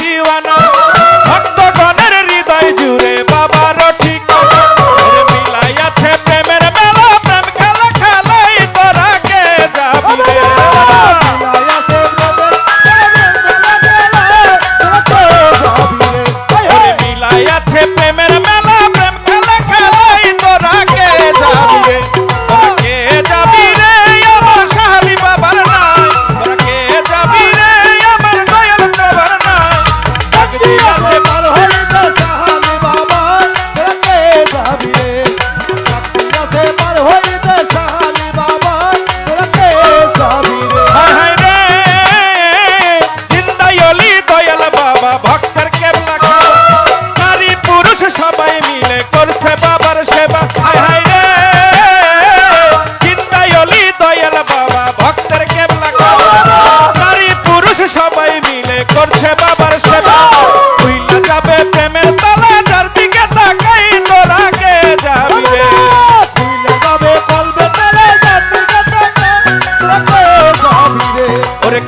দিওয়ানা।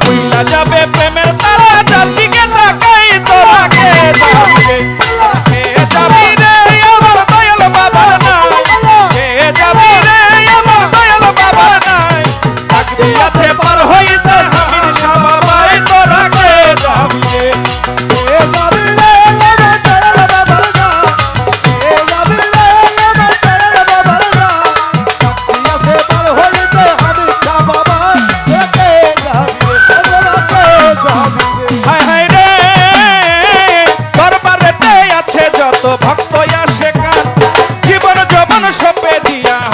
we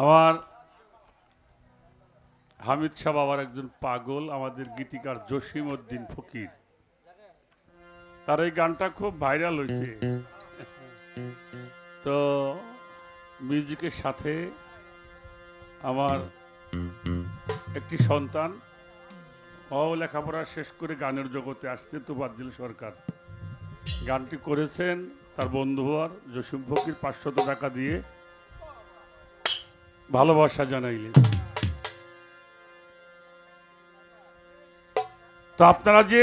আমার হামিদ শাহ বাবার একজন পাগল, আমাদের গীতিকার জসিম উদ্দিন ফকির। তার এই গানটা খুব ভাইরাল হয়েছে। তো মিউজিকের সাথে আমার একটি সন্তান, ও লেখাপড়া শেষ করে গানের জগতে আসতে তোবাদ্দিল সরকার। গানটি করেছেন তার বন্ধু হওয়ার জসিম ফকির পাঁচশত টাকা দিয়ে। ভালোবাসা জানাইলেন। তো আপনারা যে